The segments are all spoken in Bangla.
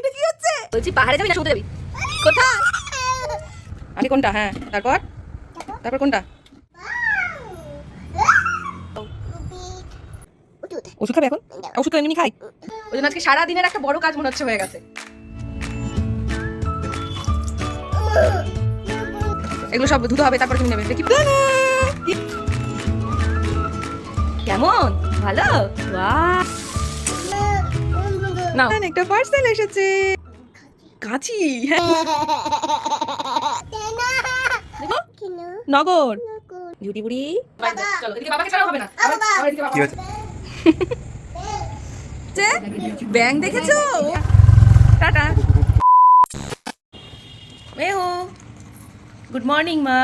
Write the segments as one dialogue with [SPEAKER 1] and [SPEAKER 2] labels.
[SPEAKER 1] এটা কি হচ্ছে?
[SPEAKER 2] বলছি পাহাড়ে যাবি না সমুদ্রে যাবি? কোথায়?
[SPEAKER 1] আগে কোনটা? হ্যাঁ তারপর? তারপর কোনটা? ওষুধ খাবে এখন? ওষুধ তো এমনি খাই। ওই জন্য আজকে সারা দিনের একটা বড় কাজ মনে হচ্ছে হয়ে গেছে। এগুলো সব ধুতে হবে তারপর তুমি নেবে। দেখি।
[SPEAKER 2] কেমন? ভালো? বাহ
[SPEAKER 1] না একটা পার্সেল এসেছে। কাঁচি হ্যাঁ। নগর। ঝুটি বুড়ি। চলো এদিকে বাবাকে ছাড়াও হবে না আবার- আবার এদিকে বাবা-
[SPEAKER 3] কি হচ্ছে?
[SPEAKER 1] যে ব্যাং দেখেছ? টাটা। মেহু গুড মর্নিং মা।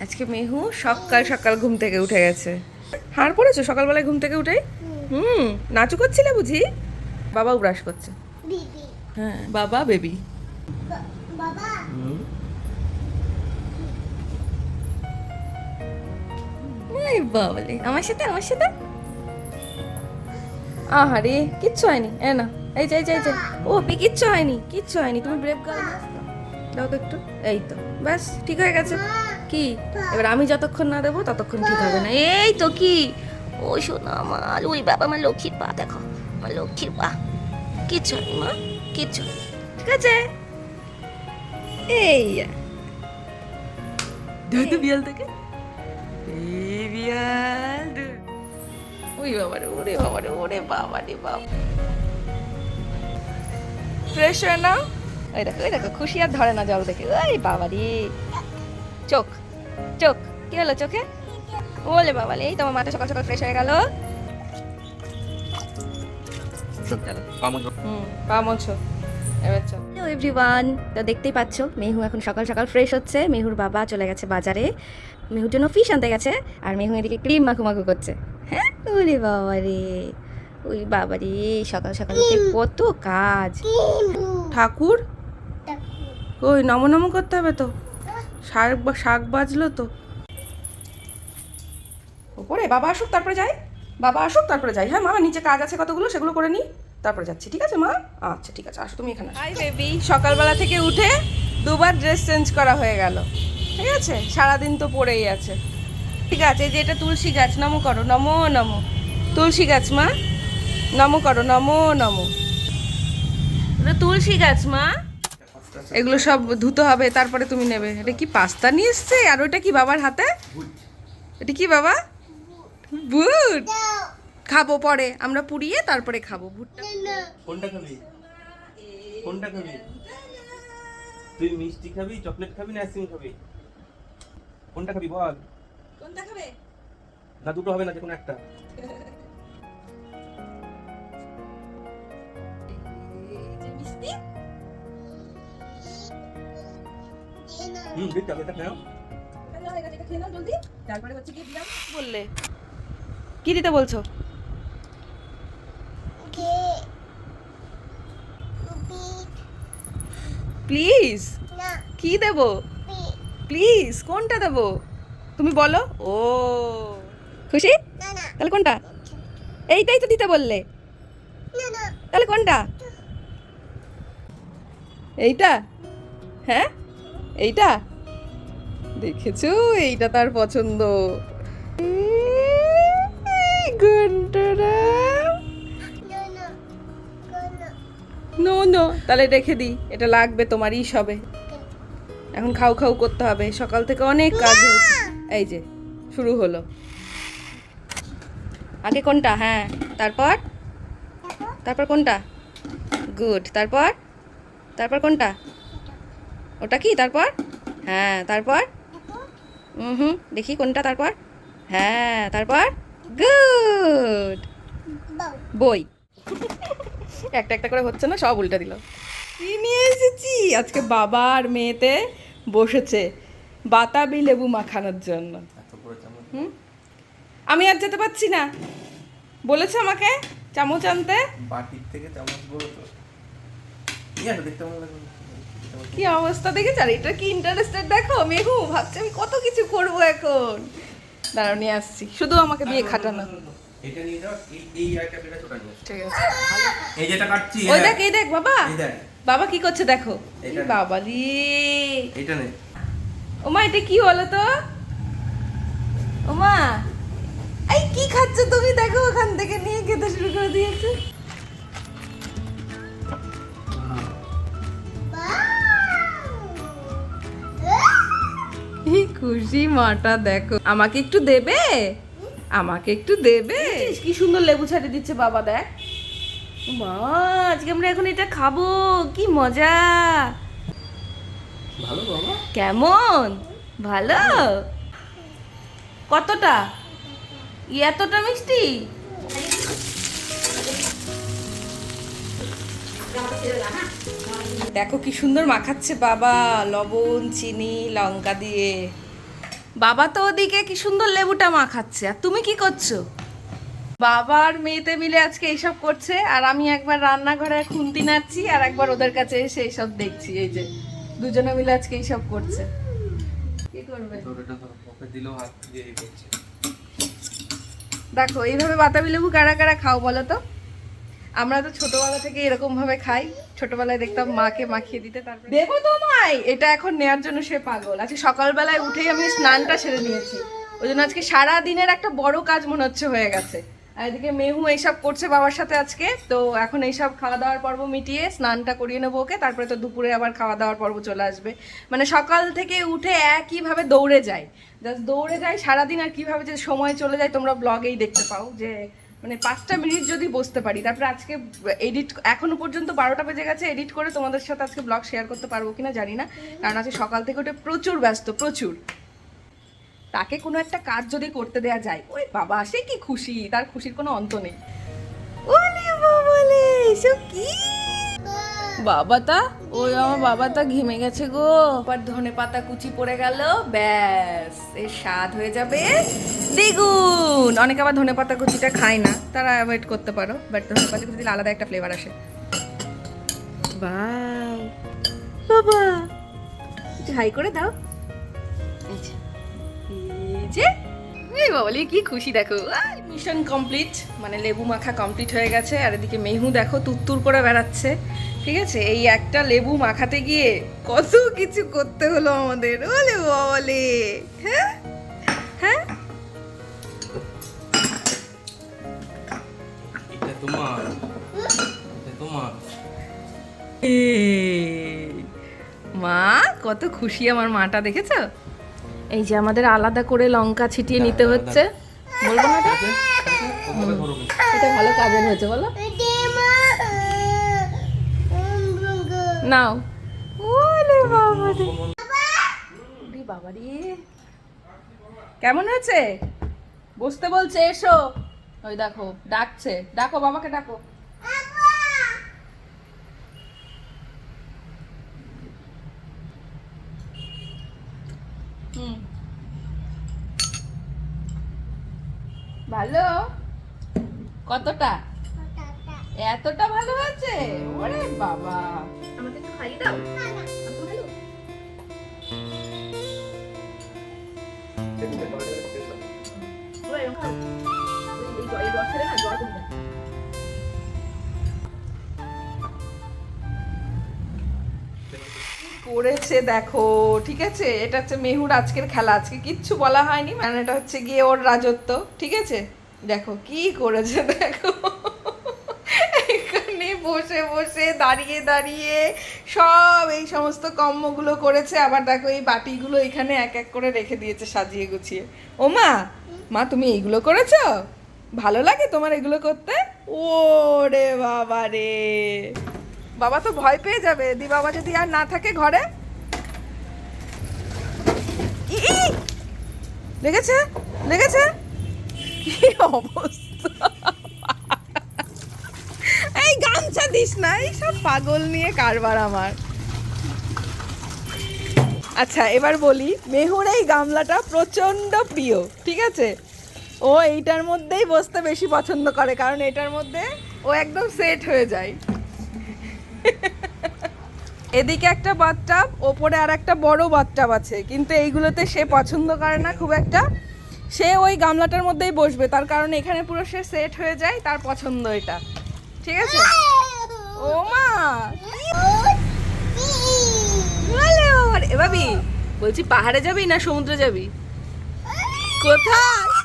[SPEAKER 1] আজকে মেহু সকাল সকাল ঘুম থেকে উঠে গেছে। হার পড়েছো সকালবেলায় ঘুম থেকে উঠে হুম নাচু করছিলে বুঝি? বাবাও ব্রাশ করছে। হ্যাঁ বাবা বেবি। বাবলে আমার সাথে আমার সাথে? আহারে কিচ্ছু হয়নি। এ না এই যে এই যে এই ও পি কিচ্ছু হয়নি কিচ্ছু হয়নি। তুমি ব্রেভ গার্ল দাও তো একটু। এই তো ব্যাস ঠিক হয়ে গেছে। কি? এবার আমি যতক্ষণ না দেবো ততক্ষণ ঠিক হবে না। এই তো কি? ও শোনা আমার ওই বাবা আমার লক্ষ্মীর পা দেখো। আমার লক্ষ্মীর পা। কিচ্ছু মা কিচ্ছু ঠিক আছে? এই দুধ বিয়াল থেকে এই বিয়াল ওই বাবারে ওরে বাবারে ওরে বাবারে বাবা ফ্রেশ হয়ে নাও ওই দেখো ওই দেখো খুশি আর ধরে না জল দেখে। ওই বাবারে চোখ চোখ। কি হলো চোখে? ওলে বাবালে এই তোমার মাথা সকাল সকাল ফ্রেশ হয়ে গেল।
[SPEAKER 2] হ্যালো এভরিওয়ান তো দেখতেই পাচ্ছ মেহু এখন সকাল সকাল ফ্রেশ হচ্ছে। মেহুর বাবা চলে গেছে বাজারে। মেহুর জন্য ফিশ আনতে গেছে আর মেহু এদিকে ক্রিম মাখু মাখু করছে। হ্যাঁ ওরে বাবা রে ওই বাবা রে সকাল সকাল কত কাজ।
[SPEAKER 1] ঠাকুর? ওই নমো নমো করতে হবে তো? শাক বা- শাক বাজলো তো? ওপরে বাবা আসুক তারপরে যাই। বাবা আসুক তারপরে যাই। হ্যাঁ মা নিচে কাজ আছে কতগুলো? সেগুলো করে নিই তারপরে যাচ্ছি। ঠিক আছে মা? আচ্ছা ঠিক আছে আসো তুমি এখানে হাই বেবি সকালবেলা থেকে উঠে দুবার ড্রেস চেঞ্জ করা হয়ে গেল। ঠিক আছে? সারাদিন তো পড়েই আছে। ঠিক আছে এই যে এটা তুলসী গাছ নমো করো নমো নমো। তুলসী গাছ মা। নমো করো নমো নমো। এটা তুলসী গাছ মা। এগুলো সব ধুতে হবে তারপরে তুমি নেবে। এটা কি পাস্তা নিয়ে এসছে? আর ওটা কি বাবার হাতে? এটা কি বাবা? বুট খাব পরে আমরা পুড়িয়ে তারপরে খাব ভুট্টা।
[SPEAKER 3] কোনটা খাবি? কোনটা খাবি? তুই মিষ্টি খাবি চকলেট খাবি না আইসক্রিম খাবি? কোনটা খাবি বল।
[SPEAKER 1] কোনটা খাবে?
[SPEAKER 3] না দুটো হবে না যে কোনো একটা।
[SPEAKER 1] মিষ্টি?
[SPEAKER 3] হুম দিতে হবে এটা নাও।
[SPEAKER 1] তারপরে হচ্ছে কি দিলাম। বললে। কি দিতে বলছো? প্লিজ। কি দেব? প্লিজ কোনটা দেব? তুমি বলো। ও খুশি? তাহলে কোনটা? এইটাই তো দিতে বললে। তাহলে কোনটা? এইটা? হ্যাঁ? এইটা? দেখেছ? এইটা তার পছন্দ। নো নো তাহলে রেখে দিই। এটা লাগবে তোমারই সবে এখন খাও খাও করতে হবে। সকাল থেকে অনেক কাজ হয়েছে। এই যে শুরু হলো। আগে কোনটা? হ্যাঁ। তারপর? তারপর কোনটা? গুড। তারপর? তারপর কোনটা? ওটা কি? তারপর? হ্যাঁ। তারপর? হুম হুম। দেখি কোনটা তারপর? হ্যাঁ। তারপর? গুড। বই। একটা একটা করে হচ্ছে না সব উল্টে দিল। কি নিয়ে এসেছি? আজকে বাবা আর মেয়েতে বসেছে বাতাবি লেবু মাখানোর জন্য। আমি আর যেতে পারছি না। বলেছে আমাকে চামচ আনতে।
[SPEAKER 3] বাটির থেকে চামচ তো। লাগবে
[SPEAKER 1] কি অবস্থা দেখেছ? আর এটা কি ইন্টারেস্টেড দেখো? মেঘু ভাবছি আমি কত কিছু করব এখন। দাঁড়াও নিয়ে আসছি। শুধু আমাকে দিয়ে খাটানো।
[SPEAKER 3] এটা নিয়ে যাও এই এই আইটা বেটা ছোটা নিয়ে
[SPEAKER 1] ঠিক আছে।
[SPEAKER 3] এই যেটা কাটছি
[SPEAKER 1] ওই দেখ এই দেখ বাবা।
[SPEAKER 3] এই দেখ।
[SPEAKER 1] বাবা কি করছে দেখো। বাবা রে।
[SPEAKER 3] এটা নে।
[SPEAKER 1] ওমা এটা কি হলো তো? ওমা। এই কি খাচ্ছে তুমি? দেখো ওখান থেকে নিয়ে খেতে শুরু করে দিয়েছে। খুশি মাটা দেখো। আমাকে একটু দেবে? আমাকে একটু দেবে? কি সুন্দর লেবু ছাড়িয়ে দিচ্ছে বাবা দেখ। মা আজকে আমরা এখন এটা খাব। কি মজা।
[SPEAKER 3] ভালো বাবা।
[SPEAKER 1] কেমন? ভালো? কতটা? এতটা মিষ্টি? দেখো কি সুন্দর মাখাচ্ছে বাবা। লবণ চিনি লঙ্কা দিয়ে। বাবা তো ওদিকে কি সুন্দর লেবুটা মাখাচ্ছে আর তুমি কি করছ? বাবা আর মেয়েতে মিলে আজকে এইসব করছে আর আমি একবার রান্নাঘরে খুন্তি নাচ্ছি আর একবার ওদের কাছে এসে এইসব দেখছি এই যে দুজনে মিলে আজকে এইসব করছে। কি করবে? দেখো এইভাবে বাতাবি লেবু কারা কারা খাও বলো তো? আমরা তো ছোটবেলা থেকে এরকম ভাবে খাই। ছোটবেলায় দেখতাম মাকে মাখিয়ে দিতে, তারপরে দেবো তোমায় এটা এখন নেয়ার জন্য সে পাগল। আজকে সকালবেলায় উঠেই আমি স্নানটা সেরে নিয়েছি। ওই জন্য আজকে সারা দিনের একটা বড় কাজ মনে হচ্ছে হয়ে গেছে। আর এদিকে মেহু এইসব করছে বাবার সাথে আজকে, তো এখন এইসব খাওয়া দাওয়ার পর্ব মিটিয়ে স্নানটা করিয়ে নেব ওকে, তারপরে তো দুপুরে আবার খাওয়া দাওয়ার পর্ব চলে আসবে। মানে সকাল থেকে উঠে একইভাবে দৌড়ে যায় জাস্ট দৌড়ে যায় সারাদিন আর কীভাবে যে সময় চলে যায় তোমরা ব্লগেই দেখতে পাও যে মানে পাঁচটা মিনিট যদি বসতে পারি, তারপর আজকে এডিট এখনও পর্যন্ত বারোটা বেজে গেছে এডিট করে তোমাদের সাথে আজকে ব্লগ শেয়ার করতে পারব কিনা জানি না। কারণ আজকে সকাল থেকে ওটা প্রচুর ব্যস্ত, প্রচুর। তাকে কোনো একটা কাজ যদি করতে দেয়া যায় ওই বাবা, সে কি খুশি? তার খুশির কোনো অন্ত নেই। বাবালে কি? বাবাটা ওই আমার বাবাটা ঘেমে গেছে গো। আবার ধনে পাতা কুচি পড়ে গেল, ব্যাস, এর স্বাদ হয়ে যাবে দ্বিগুণ। অনেকে আবার ধনে পাতা কুচিটা খায় না, তারা অ্যাভয়েড করতে পারো বাট ধনে পাতা কুচি দিলে আলাদা একটা ফ্লেভার আসে। বাবা হাই করে দাও। এই যে। এই বাবালি কি খুশি দেখো। মিশন কমপ্লিট মানে লেবু মাখা কমপ্লিট হয়ে গেছে আর এদিকে মেহু দেখো তুত্তুর করে বেড়াচ্ছে। ঠিক আছে? এই একটা লেবু মাখাতে গিয়ে কত কিছু করতে হলো আমাদের। ওলে বাবালে হ্যাঁ? হ্যাঁ?
[SPEAKER 3] এটা তোমার। এটা তোমার।
[SPEAKER 1] মা কত খুশি আমার মাটা দেখেছ? এই যে আমাদের আলাদা করে লঙ্কা ছিটিয়ে নিতে হচ্ছে। বলব না এটা?
[SPEAKER 3] কিন্তু।
[SPEAKER 1] এটা ভালো কাজের হয়েছে বলো। নাও। ওলে বাবা রে বাবা রে কেমন হয়েছে? বসতে বলছে এসো। ওই দেখো ডাকছে। ডাকো বাবাকে ডাকো। ভালো? কতটা? এতটা ভালো আছে ওরে বাবা। আমাকে একটু খাইয়ে দাও। করেছে দেখো, ঠিক আছে? এটা হচ্ছে মেহুর আজকের খেলা। আজকে কিচ্ছু বলা হয়নি। মানে এটা হচ্ছে গিয়ে ওর রাজত্ব, ঠিক আছে? দেখো, কি করেছে দেখো। এখানে বসে বসে, দাঁড়িয়ে দাঁড়িয়ে সব এই সমস্ত কর্মগুলো করেছে। আবার দেখো, এই বাটিগুলো এখানে এক এক করে রেখে দিয়েছে সাজিয়ে গুছিয়ে। ও মা মা, তুমি এইগুলো করেছ? ভালো লাগে তোমার এগুলো করতে? ওরে বাবা রে বাবা তো ভয় পেয়ে যাবে। দি বাবা যদি আর না থাকে ঘরে! লেগেছে? লেগেছে? কি অবস্থা? এই গামছা দিস না, এই সব পাগল নিয়ে কারবার আমার। আচ্ছা এবার বলি, মেহুর এই গামলাটা প্রচণ্ড প্রিয়, ঠিক আছে? ও এইটার মধ্যেই বসতে বেশি পছন্দ করে, কারণ এটার মধ্যে ও একদম সেট হয়ে যায়। এদিকে একটা বাথটাব ওপরে আর একটা বড় বাথটাব আছে। কিন্তু এইগুলোতে সে পছন্দ করে না খুব একটা। সে ওই গামলাটার মধ্যেই বসবে, তার কারণে এখানে পুরো সে সেট হয়ে যায়, তার পছন্দ এটা। ঠিক আছে? ও মা! এ বলছি পাহাড়ে যাবি না সমুদ্রে যাবি? কোথায়?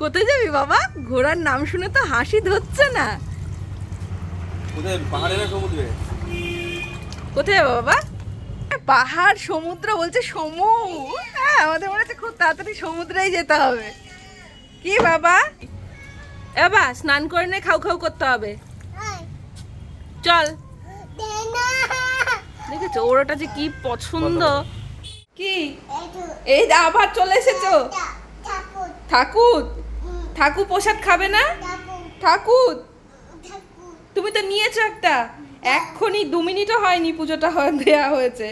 [SPEAKER 1] কোথায় যাবি বাবা? ঘোড়ার নাম শুনে তো হাসি ধরছে না।
[SPEAKER 3] কোথায়? পাহাড়ে না সমুদ্রে?
[SPEAKER 1] কোথায় যাব বাবা? পাহাড় সমুদ্র বলছে সমুদ্র। হ্যাঁ আমাদের মনে হচ্ছে খুব তাড়াতাড়ি সমুদ্রেই যেতে হবে। কি বাবা? এ বাবা স্নান করে নে খাও খাও করতে হবে। চল। দেখেছ ওর ওটা যে কি পছন্দ। কি? এই যে আবার চলে এসেছ। ঠাকুর? ঠাকুর প্রসাদ খাবে না? ঠাকুর। তুমি তো নিয়েছো একটা। এক্ষুনি দু মিনিটও হয়নি পুজোটা হয় দেওয়া হয়েছে।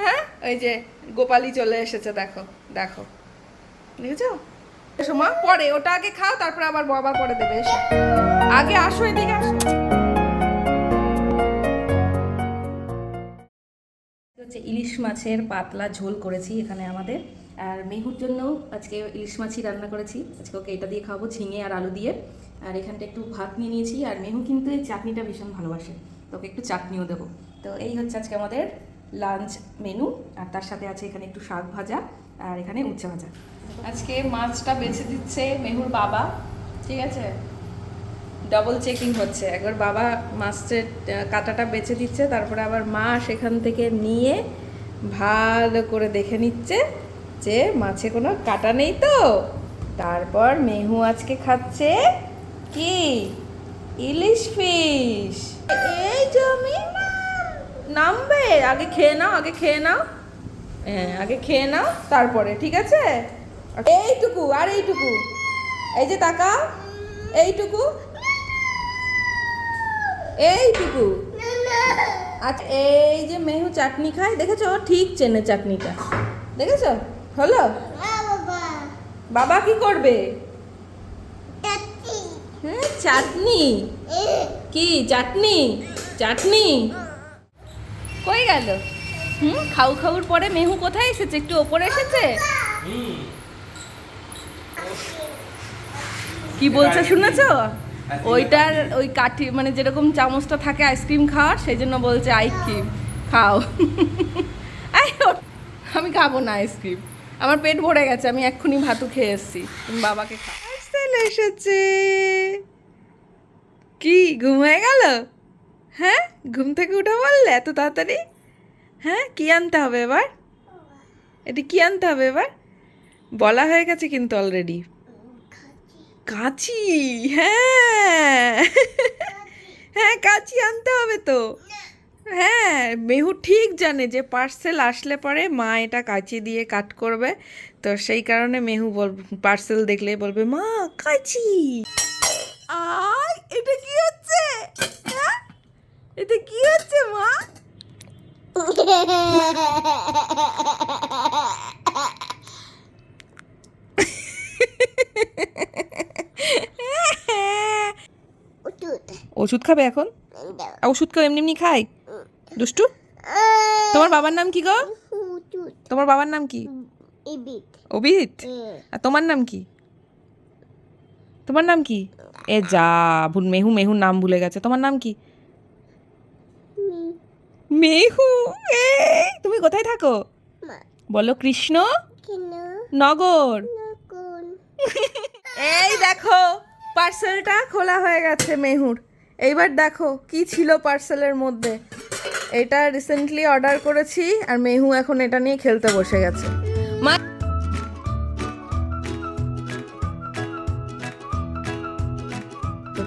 [SPEAKER 1] হ্যাঁ? ওই যে গোপালি চলে এসেছে দেখো দেখো। বুঝেছ মা পরে ওটা আগে খাও তারপরে আবার বাবা পরে দেবে এসো। আগে আসো এদিকে আসো।
[SPEAKER 2] হচ্ছে ইলিশ মাছের পাতলা ঝোল করেছি এখানে আমাদের। আর মেহুর জন্য আজকে ইলিশ মাছই রান্না করেছি। আজকে ওকে এটা দিয়ে খাব ঝিঙে আর আলু দিয়ে। আর এখানটা একটু ভাত নিয়ে নিয়েছি। আর মেহু কিন্তু এই চাটনিটা ভীষণ ভালোবাসে। তোকে একটু চাটনিও দেবো। তো এই হচ্ছে আজকে আমাদের লাঞ্চ মেনু। আর তার সাথে আছে এখানে একটু শাক ভাজা আর এখানে উচ্ছে ভাজা।
[SPEAKER 1] আজকে মাছটা বেছে দিচ্ছে মেহুর বাবা। ঠিক আছে? ডবল চেকিং হচ্ছে। একবার বাবা মাছের কাঁটাটা বেছে দিচ্ছে, তারপরে আবার মা সেখান থেকে নিয়ে ভালো করে দেখে নিচ্ছে। যে মাছে কোনো কাটা নেই তো। তারপর মেহু আজকে খাচ্ছে কি? ইলিশ ফিশ। এই জমি নামবে। আগে খেয়ে নাও, আগে খেয়ে নাও। হ্যাঁ আগে খেয়ে নাও, তারপরে, ঠিক আছে? এইটুকু, আর এইটুকু। এই যে তাকাও, এইটুকু। এইটুকু। আচ্ছা এই যে মেহু চাটনি খায়, দেখেছ? ঠিক চেনে চাটনিটা। দেখেছ? হলো? বাবা কি করবে? হ্যাঁ চাটনি। কি, চাটনি? চাটনি? কই গেল? হুম, খাউ খাউর পরে মেহু কোথায় এসেছে? একটু ওপরে এসেছে? কি বলছে শুনেছো? ওইটার ওই কাঠি মানে যেরকম চামচটা থাকে আইসক্রিম খাওয়ার, সেই জন্য বলছে আইসক্রিম। খাও। আমি খাব না আইসক্রিম। আমার পেট ভরে গেছে আমি এক্ষুনি ভাতু খেয়ে এসেছি। তুমি বাবাকে খাও এসেছে। কি ঘুম হয়ে গেল? হ্যাঁ? ঘুম থেকে উঠে বললে এত তাড়াতাড়ি? হ্যাঁ কি আনতে হবে এবার? এটি কি আনতে হবে এবার? বলা হয়ে গেছে কিন্তু অলরেডি কাঁচি। হ্যাঁ। হ্যাঁ কাঁচি আনতে হবে তো। হ্যাঁ মেহু ঠিক জানে যে পার্সেল আসলে পরে মা এটা কাঁচি দিয়ে কাট করবে। তো সেই কারণে মেহু বল পার্সেল দেখলে বলবে মা কাঁচি! আয় এটা কি হচ্ছে? হ্যাঁ? এটা কি হচ্ছে মা? ওষুধ। খাবে এখন? ওষুধ কেউ এমনি এমনি খায়? দুষ্টু? তোমার বাবার নাম কি গো? তোমার বাবার নাম কি? অবিত? আর তোমার নাম কি? তোমার নাম কি? এ যা ভুল মেহু মেহুর নাম ভুলে গেছে। তোমার নাম কি? মেহু। এই তুমি কোথায় থাকো? বলো কৃষ্ণ? নগর। এই দেখো পার্সেলটা খোলা হয়ে গেছে মেহুর। এইবার দেখো কি ছিল পার্সেলের মধ্যে? এটা রিসেন্টলি অর্ডার করেছি আর মেহু এখন এটা নিয়ে খেলতে বসে গেছে। মা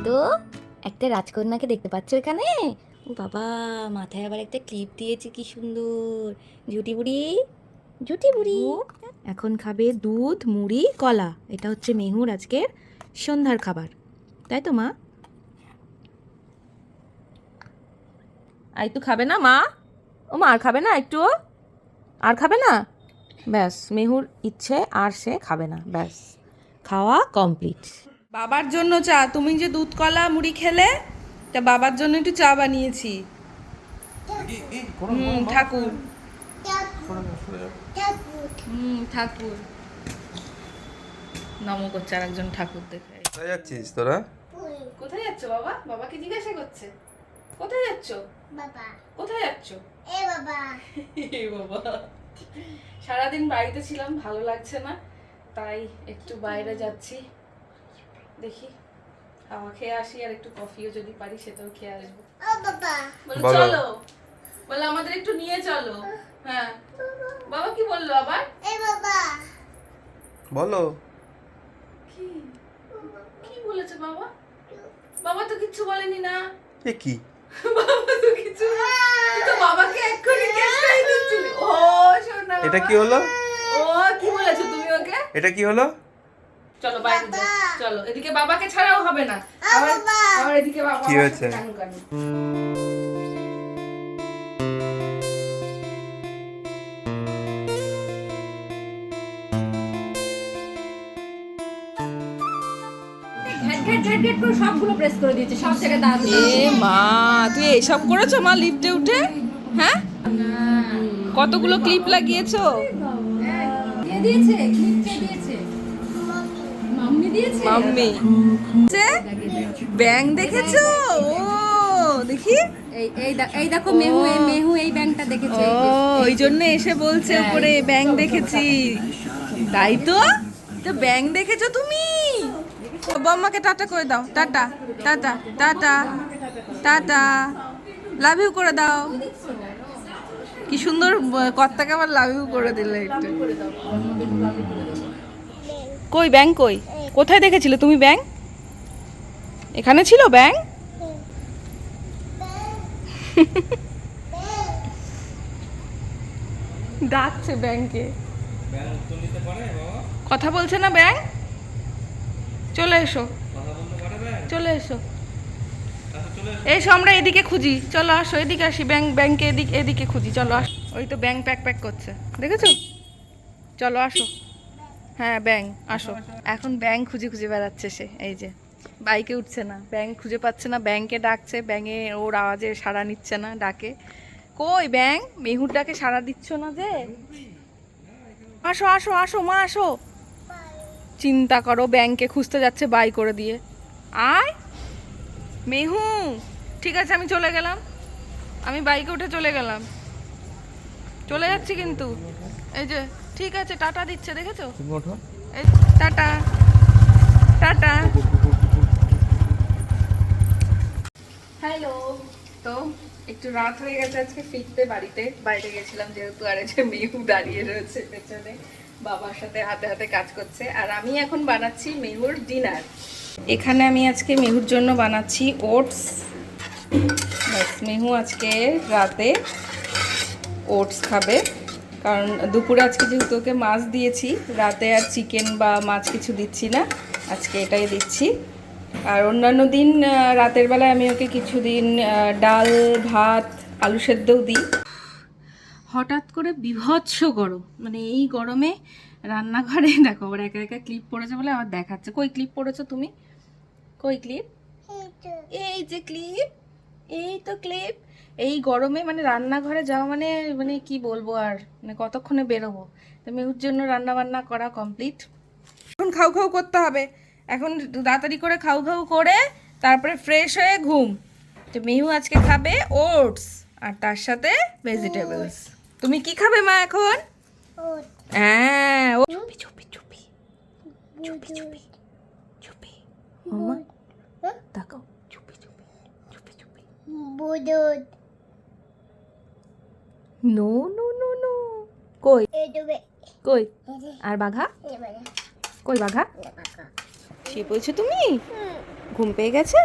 [SPEAKER 2] তো একটা রাজকন্যাকে দেখতে পাচ্ছ এখানে? ও বাবা মাথায় আবার একটা ক্লিপ দিয়েছে কি সুন্দর। জুটি বুড়ি? জুটি বুড়ি? এখন খাবে দুধ মুড়ি কলা। এটা হচ্ছে মেহুর আজকের সন্ধ্যার খাবার। তাই তো মা?
[SPEAKER 1] আর একটু খাবে না মা? ও মা আর খাবে না একটু? আর খাবে না? ব্যাস মেহুর ইচ্ছে আর সে খাবে না ব্যাস। খাওয়া কমপ্লিট বাবার জন্য চা তুমি যে দুধ কলা মুড়ি খেলে তা বাবার জন্য একটু চা বানিয়েছি। হুম ঠাকুর। হুম ঠাকুর। নম করছে আর একজন ঠাকুর দেখে।
[SPEAKER 3] কোথায় যাচ্ছিস তোরা?
[SPEAKER 1] কোথায় যাচ্ছ বাবা? বাবাকে জিজ্ঞাসা করছে। কোথায় যাচ্ছ?
[SPEAKER 4] বাবা।
[SPEAKER 1] কোথায় যাচ্ছ?
[SPEAKER 4] এ বাবা।
[SPEAKER 1] এ বাবা। সারাদিন বাড়িতে ছিলাম ভালো লাগছে না। তাই একটু বাইরে যাচ্ছি। দেখি হাওয়া খেয়ে আসি আর একটু কফিও যদি পারি সেটাও খেয়ে আসব।
[SPEAKER 4] ও বাবা।
[SPEAKER 1] বলো। চলো। বলে আমাদের একটু নিয়ে চলো। হ্যাঁ। বাবা কি বলল আবার?
[SPEAKER 4] এ বাবা।
[SPEAKER 3] বলো।
[SPEAKER 1] কি? কি বলেছে বাবা? বাবা তো কিচ্ছু বলেনি না।
[SPEAKER 3] এ কি?
[SPEAKER 1] বাবা তো কিছু তুই তো বাবাকে এক্ষুনি কেসটাই দিচ্ছিলি। ও শোনা
[SPEAKER 3] এটা কি হলো?
[SPEAKER 1] ও কি বলেছ তুমি ওকে?
[SPEAKER 3] এটা কি হলো?
[SPEAKER 1] চলো বাইরে চলো এদিকে বাবাকে ছাড়াও হবে না। আবার এদিকে বাবা
[SPEAKER 3] কি হয়েছে?
[SPEAKER 2] সবগুলো প্রেস করে দিয়েছে সব জায়গায় দাঁত
[SPEAKER 1] এ মা তুই করেছ মা লিফটে উঠে? হ্যাঁ? কতগুলো ক্লিপ লাগিয়েছো?
[SPEAKER 2] দিয়েছে দিয়েছে। মাম্মি দিয়েছে?
[SPEAKER 1] মাম্মি। ব্যাং দেখেছ? ও দেখি।
[SPEAKER 2] এই দেখো মেহু এই মেহু এই ব্যাংকটা দেখেছে।
[SPEAKER 1] ও ওই জন্য এসে বলছে উপরে ব্যাং দেখেছি। তাই তো? তো ব্যাং দেখেছ তুমি? বাম্মাকে টাটা করে দাও। Tata tata tata tata. Love you করে দাও। কি সুন্দর কর্তাকে আবার লাভ ইউ করে দিলে একটু। কই ব্যাং কই? কোথায় দেখেছিলে তুমি ব্যাং এখানে ছিল ব্যাং ডাকছে ব্যাংকে। কথা বলছে না ব্যাংক? চলে এসো। চলে এসো। এসো আমরা এদিকে খুঁজি। চলো আসো, এদিকে আসি। ব্যাংক ব্যাংকে এদিকে এদিকে খুঁজি। চলো আস ওই তো ব্যাংক প্যাক প্যাক করছে। দেখেছ? চলো আসো। হ্যাঁ ব্যাং। আসো। এখন ব্যাংক খুঁজে খুঁজে বেড়াচ্ছে সে, এই যে। বাইকে উঠছে না। ব্যাংক খুঁজে পাচ্ছে না। ব্যাংকে ডাকছে। ব্যাঙে ওর আওয়াজে সাড়া নিচ্ছে না, ডাকে। কই ব্যাং? মেহুর ডাকে সাড়া দিচ্ছ না যে? আসো আসো আসো, মা, আসো। চিন্তা করো ব্যাংকে খুঁজতে যাচ্ছে বাই করে দিয়ে। আয়! মেহু ঠিক আছে আমি চলে গেলাম। আমি বাইকে উঠে চলে গেলাম। চলে যাচ্ছি কিন্তু। এই যে ঠিক আছে টাটা দিচ্ছে দেখেছ? এই টাটা। টাটা। হ্যালো। তো একটু রাত হয়ে গেছে আজকে ফিরতে বাড়িতে। বাইরে গেছিলাম যেহেতু আর এই যে মেহু দাঁড়িয়ে রয়েছে পেছনে। বাবার সাথে হাতে হাতে কাজ করছে। আর আমি এখন বানাচ্ছি মেহুর ডিনার এখানে আমি আজকে মেহুর জন্য বানাচ্ছি ওটস। মেহু আজকে রাতে ওটস খাবে। কারণ দুপুরে আজকে যেহেতু ওকে মাছ দিয়েছি, রাতে আর চিকেন বা মাছ কিছু দিচ্ছি না, আজকে এটাই দিচ্ছি। আর অন্যান্য দিন রাতের বেলায় আমি ওকে কিছুদিন ডাল, ভাত, আলু সেদ্ধও দিই। হঠাৎ করে বিভৎস গরম। মানে এই গরমে রান্নাঘরে, দেখো আবার একা একা ক্লিপ পড়েছে বলে আবার দেখাচ্ছে। কই ক্লিপ পড়েছো তুমি? কই ক্লিপ এই যে ক্লিপ এই তো ক্লিপ এই গরমে মানে রান্নাঘরে যাওয়া মানে মানে কি বলব আর? মানে কতক্ষণে বেরোবো? তো মেহুর জন্য রান্না বান্না করা কমপ্লিট এখন খাও খাও করতে হবে। এখন তাড়াতাড়ি করে খাও খাও করে তারপরে ফ্রেশ হয়ে ঘুম। তো মেহু আজকে খাবে ওটস আর তার সাথে ভেজিটেবলস তুমি কি খাবে মা এখন? হ্যাঁ ও চুপি চুপি চুপি। চুপি চুপি চুপি। মামা তাকাও। চুপি চুপি চুপি চুপি।
[SPEAKER 4] বুদুদ।
[SPEAKER 1] No no no no. কই? কই? আর বাঘা? কই বাঘা? শুয়ে পড়েছো তুমি? ঘুম পেয়ে গেছে?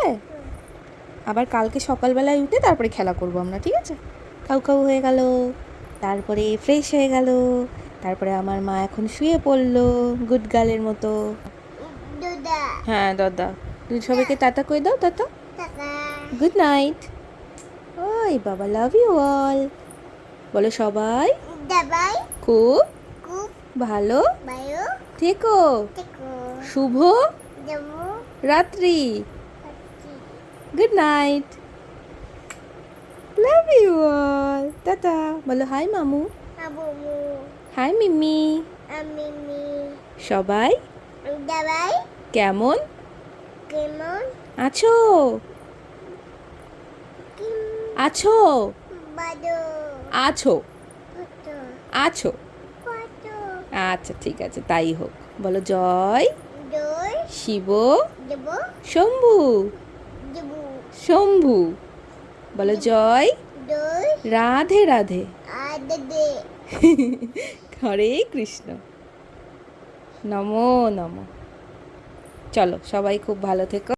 [SPEAKER 1] আবার কালকে সকালবেলায় উঠে তারপরে খেলা করব আমরা ঠিক আছে? কাউ কাউ হয়ে গেল। তারপরে ফ্রেশ হয়ে গেল। তারপরে আমার মা এখন শুয়ে পড়ল গুড গার্লের মতো।
[SPEAKER 4] দুদা।
[SPEAKER 1] হ্যাঁ দাদা। তুই সবাইকে টাটা কই দাও টাটা।
[SPEAKER 4] টাকা
[SPEAKER 1] গুড নাইট ওই বাবা লাভ ইউ অল বলো সবাই। খুব ভালো। থেকো। শুভ রাত্রি। Good night love you all tata বলো হাই মামু হাই মিমি সবাই? কেমন?
[SPEAKER 2] কেমন?
[SPEAKER 1] আছো? আছো? আছো। আছো। আচ্ছা ঠিক আছে তাই হোক। বলো জয়। শিব। শম্ভু। শম্ভু। বলো জয়। রাধে রাধে। হরে কৃষ্ণ। নমো নমো। চলো সবাই খুব ভালো থেকো।